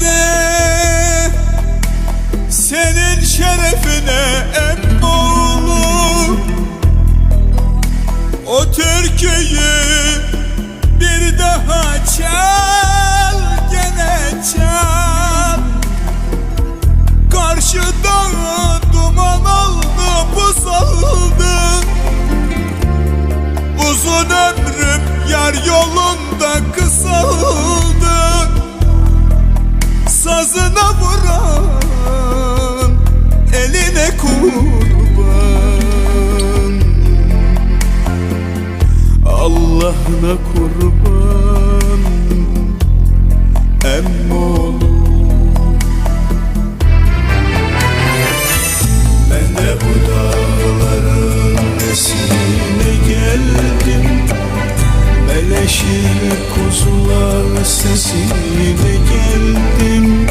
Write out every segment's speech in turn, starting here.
kadeh senin şerefine emmoğlu O türküyü bir daha çal Allah'ına kurban emmoğlu. Ben de bu dağların nesine geldim? Meleşir kuzular sesine geldim.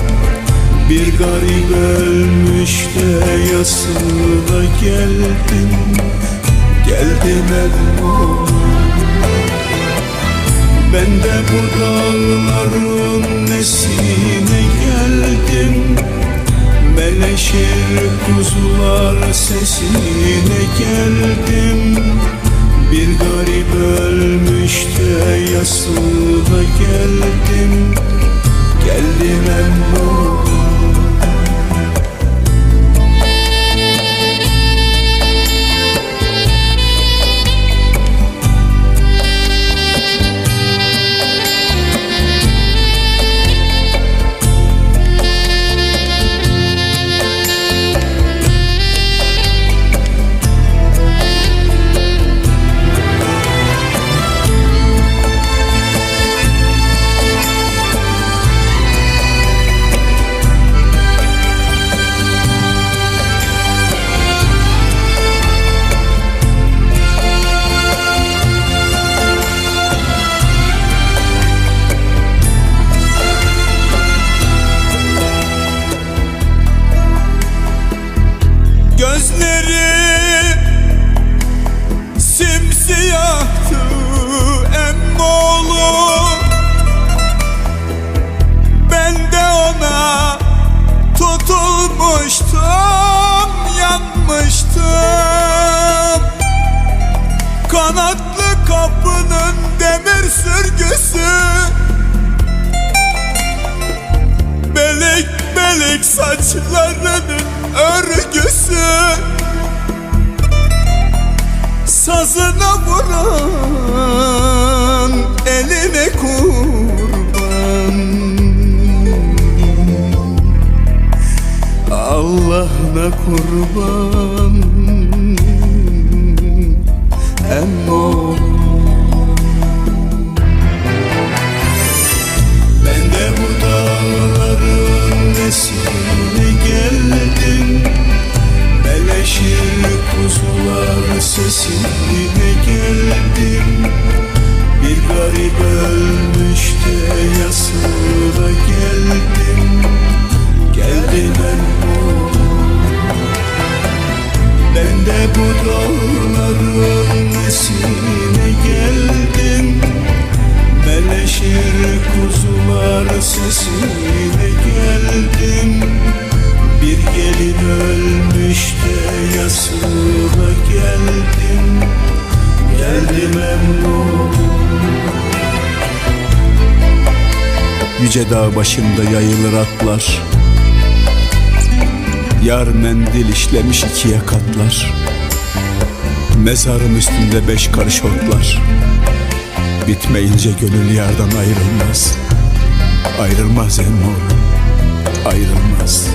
Bir garip ölmüş de yasına geldim. Geldim elmam ben de bu dağların nesine geldim. Meleşir kuzular sesine geldim. Bir garip ölmüş de yasına geldim. Geldim emmoğlu Gözleri tutulmuştum, yanmıştım. Kanatlı kapının demir sürgüsü. Belik belik saçlarının örgüsü. Sazına vuran eline kurban Allah'ına kurban. Emmoğlu Ben de bu dağların nesine geldim. Meleşir kuzular sesine Ben de bu dağların nesine geldim Meleşir kuzular sesine geldim Bir gelin ölmüş de yasına geldim Geldim emmoğlu Yüce dağ başında yayılır atlar Yar mendil işlemiş ikiye katlar. Mezarım üstünde beş karış otlar. Bitmeyince gönül yardan ayrılmaz. Ayrılmaz emmoğlu Ayrılmaz.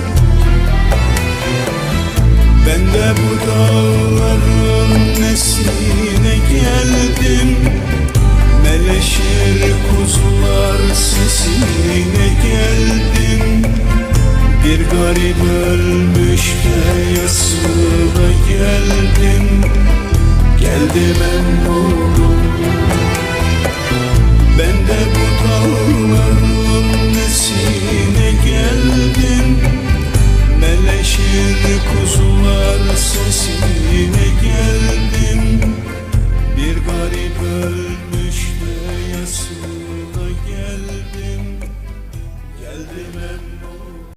Ben de bu dağların nesine geldim. Meleşir kuzular sesine geldim bir garip ölmüş de yasına geldim. Geldim en oğlum.